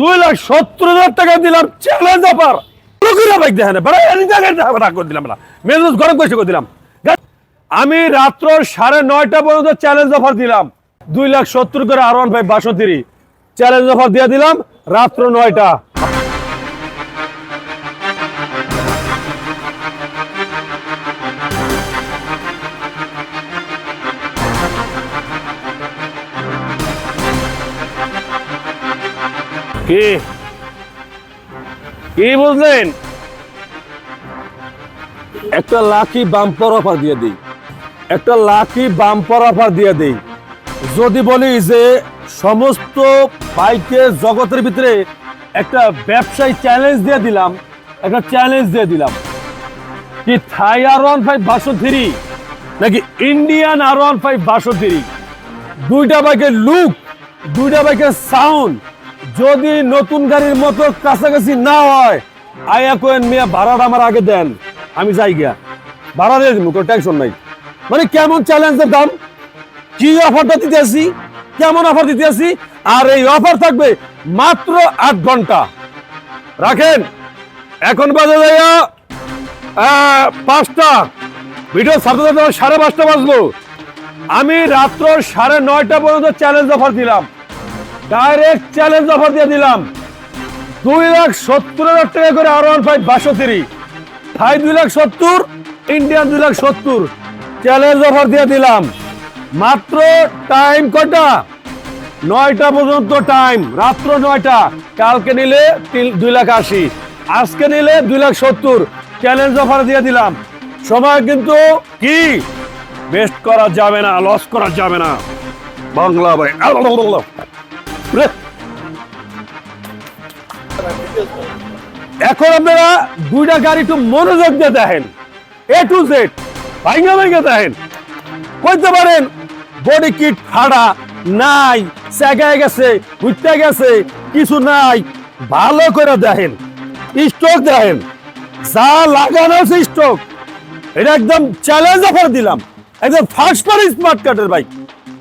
দুই লাখ সত্তর হাজার টাকা দিলাম চ্যালেঞ্জ অফার লোকেরা বাইক দেখেন রাগ করে দিলাম না। মেজাজ গরম করে করে দিলাম। আমি রাত্র সাড়ে নয়টা পর্যন্ত চ্যালেঞ্জ অফার দিলাম। দুই লাখ সত্তর করে আর ওয়ান ফাইভ বাষট্টি। চ্যালেঞ্জ অফার দিয়ে দিলাম, রাত্র নয়টা। কি? কি বুঝলেন একটা লাকি বাম্পার অফার দিয়ে দিই। একটা লাকি বাম্পার অফার দিয়ে দিই। যদি বলি যে সমস্ত বাইকের জগতের ভিতরে একটা ব্যবসায়ী চ্যালেঞ্জ দিয়ে দিলাম, একটা চ্যালেঞ্জ দিয়ে দিলাম। কি থাই আর ওয়ান ফাইভ বাসো থ্রি নাকি ইন্ডিয়ান আর ওয়ান ফাইভ বাসো থ্রি দুইটা বাইকের লুক দুইটা বাইকের সাউন্ড যদি নতুন গাড়ির মতো কাছাকাছি না হয়, আয়া কোয়েন মিয়া, ভাড়াটা আমার আগে দেন। আমি যাই গিয়া। ভাড়া দিয়ে দিব কোনো টেনশন নাই। মানে কেমন চ্যালেঞ্জের দাম? কি অফারটা দিতে আসি? কেমন অফার দিতে আসি? আর এই অফার থাকবে মাত্র আট ঘণ্টা। রাখেন, এখন বাজে যাইয়া পাঁচটা। ভিডিও ছাড়তে সাড়ে পাঁচটা বাজলো। আমি রাত্র সাড়ে নয়টা পর্যন্ত চ্যালেঞ্জ অফার দিলাম। ডাইরেক্ট চ্যালেঞ্জ অফার দিয়ে দিলাম। দুই লাখ সত্তর হাজার টাকা করে আর ওয়ান ফাইভ বাষট্টি। থাই দুই লাখ সত্তর ইন্ডিয়ান দুই লাখ সত্তর। চ্যালেঞ্জ অফার দিয়ে দিলাম। মাত্র টাইম কটা নয়টা পর্যন্ত টাইম রাত্র নয়টা। কালকে নিলে দুই লাখ আশি। আজকে নিলে দুই লাখ সত্তর। চ্যালেঞ্জ অফার দিয়ে দিলাম। সময় কিন্তু কি? বেস্ট করা যাবে না লস করা যাবে না। বাংলা। এখন আপনারা দুইটা গাড়ি একটু মনোযোগ দিয়ে দেখেন। এ টু জেড ভাইঙ্গা ভাইঙ্গা দেখেন। কইতে পারেন বডি কিট ফাড়া নাই সেগায় গেছে, উঠতে গেছে, কিছু নাই। ভালো করে দেখেন স্টক দেখেন। যা লাগানো আছে স্টক এটা একদম চ্যালেঞ্জ অফার দিলাম। একদম ফার্স্ট পার স্মার্ট কার্ডের বাইক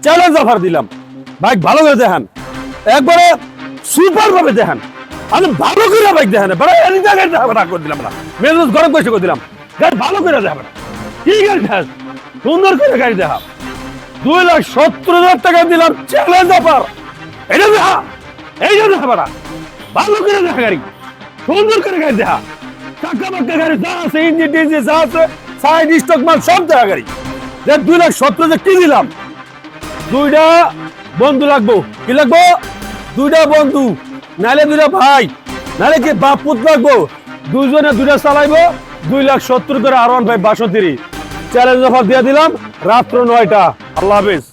চ্যালেঞ্জ অফার দিলাম। বাইক ভালো করে দেখান। একবারে সুপার ভাবে দেখান। আমি ভালো করে বাইক দেখান, বেড়া এনি জায়গায় রাগ করে দিলাম না। মেজাজ গরম করে করে দিলাম। গাড়ি ভালো করে দেখাবেন কি গাড়ি দেখান? সুন্দর করে গাড়ি দেখা দুই লাখ সত্তর হাজার টাকা দিলাম চ্যালেঞ্জ অফার এটা দেখা, এইটা দেখা বেড়া। ভালো করে দেখা গাড়ি। সুন্দর করে গাড়ি দেখা। টাকা বাক্কা গাড়ি যা আছে ইঞ্জিন টিঞ্জিন যা আছে সাইড স্টক মাল সব দেখা গাড়ি। দেখ, দুই লাখ সত্তর হাজার কি দিলাম? দুইটা বন্ধু লাগবো। কি লাগবো? দুইটা বন্ধু, নালে দুইটা ভাই, নালে কি বাপ পুত লাগবো? দুজনে দুইটা চালাইবো, দুই লাখ সত্তর করে আর ভাই বাষট্টি। চ্যালেঞ্জ অফার দিয়ে দিলাম, রাত্র নয়টা। আল্লাহ হাফিজ।